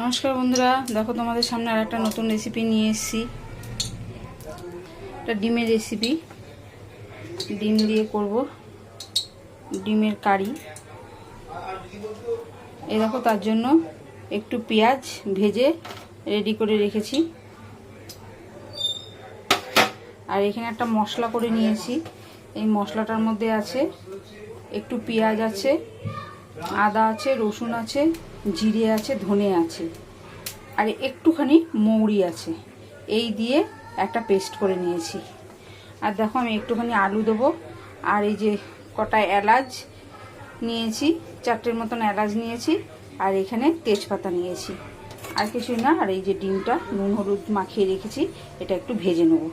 নমস্কার বন্ধুরা, দেখো তোমাদের সামনে আর একটা নতুন রেসিপি নিয়ে এসেছি। একটা ডিমের রেসিপি ডিম দিয়ে করব ডিমের কারি। এই দেখো, তার জন্য একটু পেঁয়াজ ভেজে রেডি করে রেখেছি। আর এখানে একটা মশলা করে নিয়েছি। এই মশলাটার মধ্যে আছে একটু পেঁয়াজ আছে, আদা আছে, রসুন আছে জিরে আছে, ধনে আছে, আর একটুখানি মৌরি আছে। এই দিয়ে একটা পেস্ট করে নিয়েছি। আর দেখো আমি একটুখানি আলু দেবো, আর এই যে কটা এলাচ নিয়েছি, চারটের মতন এলাচ নিয়েছি, আর এখানে তেজপাতা নিয়েছি। আর কিছুই না, আর এই যে ডিমটা নুন হলুদ মাখিয়ে রেখেছি, এটা একটু ভেজে নেব।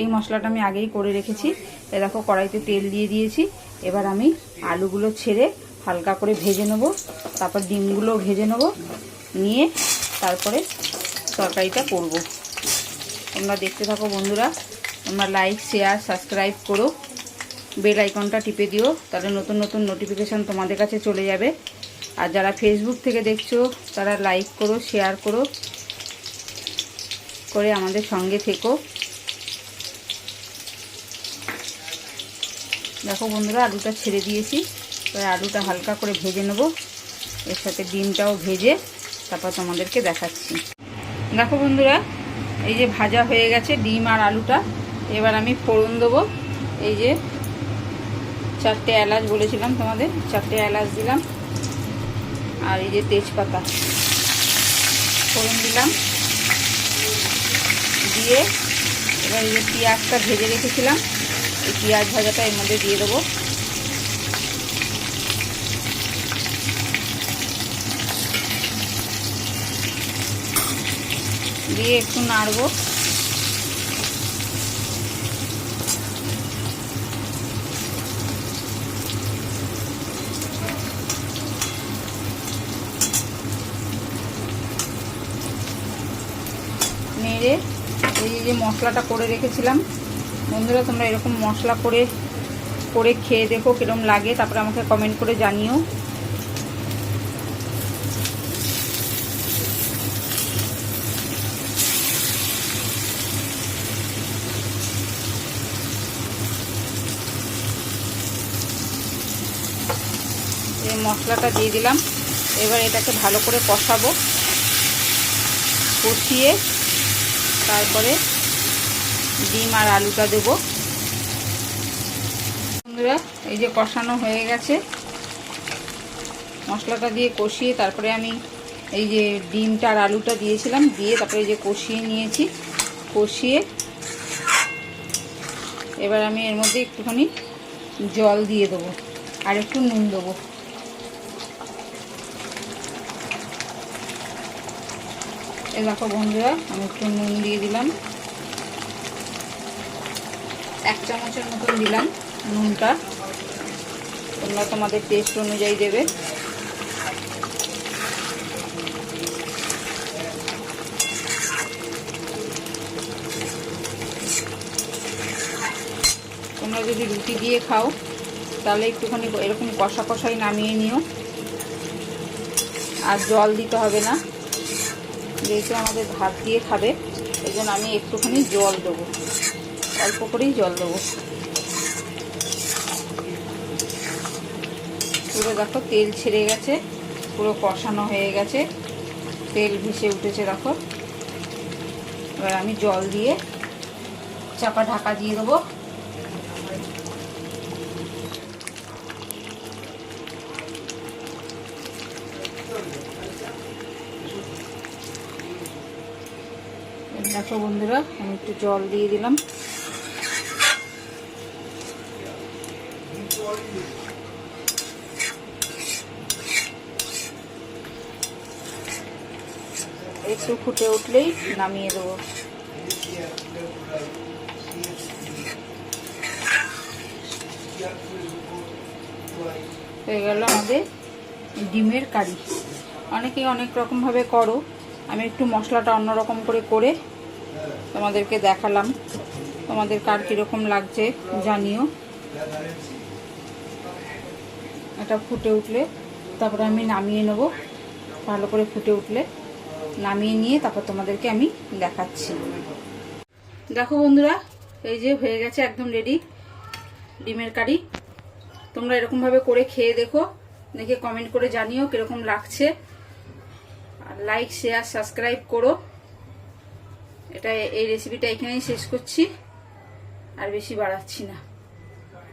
এই মশলাটা আমি আগেই করে রেখেছি। এ দেখো কড়াইতে তেল দিয়ে দিয়েছি। এবার আমি আলুগুলো ছেড়ে হালকা করে ভেজে নেব। তারপর ডিমগুলো ভেজে নেব। নিয়ে তারপরে তরকারিটা করব। তোমরা দেখতে থাকো বন্ধুরা। তোমরা লাইক শেয়ার সাবস্ক্রাইব করো। বেল আইকনটা টিপে দিও। তাহলে নতুন নতুন নোটিফিকেশান তোমাদের কাছে চলে যাবে। আর যারা ফেসবুক থেকে দেখছ, তারা লাইক করো শেয়ার করো। করে আমাদের সঙ্গে থেকো। দেখো বন্ধুরা, আলুটা ছেড়ে দিয়েছি। এবার আলুটা হালকা করে ভেজে নেব। এর সাথে ডিমটাও ভেজে তারপর তোমাদেরকে দেখাচ্ছি। দেখো বন্ধুরা, এই যে ভাজা হয়ে গেছে ডিম আর আলুটা। এবার আমি ফোড়ন দেবো। এই যে চারটে এলাচ বলেছিলাম তোমাদের, চারটে এলাচ দিলাম। আর এই যে তেজপাতা ফোড়ন দিলাম। দিয়ে এবার এই যে পেঁয়াজটা ভেজে রেখেছিলাম, এই পেঁয়াজ ভাজাটা এর মধ্যে দিয়ে দেবো। দিয়ে একটু নাড়বো। নেড়ে এই যে মশলাটা করে রেখেছিলাম। বন্ধুরা, তোমরা এরকম মশলা করে করে খেয়ে দেখো কীরকম লাগে। তারপরে আমাকে কমেন্ট করে জানিও। এই মশলাটা দিয়ে দিলাম, এবার এটাকে ভালো করে কষাবো। কষিয়ে তারপরে ডিম আর আলুটা দেবো। বন্ধুরা, এই যে কষানো হয়ে গেছে। মশলাটা দিয়ে কষিয়ে তারপরে আমি এই যে ডিমটা আর আলুটা দিয়েছিলাম, দিয়ে তারপরে এই যে কষিয়ে নিয়েছি। কষিয়ে এবার আমি এর মধ্যে একটুখানি জল দিয়ে দেবো আর একটু নুন দেবো। এ দেখো বন্ধুরা, আমি একটু নুন দিয়ে দিলাম। এক চামচের মতন দিলাম নুনটা। তোমরা তোমাদের টেস্ট অনুযায়ী দেবে। তোমরা যদি রুটি দিয়ে খাও, তাহলে একটুখানি এরকম কষা কষাই নামিয়ে নিও। আর জল দিতে হবে না। যেহেতু আমাদের ভাত দিয়ে খাবে এই জন্য আমি একটুখানি জল দেবো। অল্প করেই জল দেবো। পুরো দেখো তেল ছেড়ে গেছে, পুরো কষানো হয়ে গেছে, তেল ভেসে উঠেছে দেখো। এবার আমি জল দিয়ে চাপা ঢাকা দিয়ে দেবো। দেখো বন্ধুরা, আমি একটু জল দিয়ে দিলাম। একটু ফুটে উঠলেই নামিয়ে দেবো। হয়ে গেল আমাদের ডিমের কারি। অনেকেই অনেক রকমভাবে করো। আমি একটু মশলাটা অন্যরকম করে করে তোমাদেরকে দেখালাম। তোমাদের কার কীরকম লাগছে জানিও। এটা ফুটে উঠলে তারপরে আমি নামিয়ে নেব। ভালো করে ফুটে উঠলে নামিয়ে নিয়ে তারপর তোমাদেরকে আমি দেখাচ্ছি। দেখো বন্ধুরা, এই যে হয়ে গেছে একদম রেডি ডিমের কারি। তোমরা এরকমভাবে করে খেয়ে দেখো, দেখে কমেন্ট করে জানিও কীরকম লাগছে। আর লাইক শেয়ার সাবস্ক্রাইব করো। এটা এই রেসিপিটা এখানেই শেষ করছি। আর বেশি বাড়াচ্ছি না।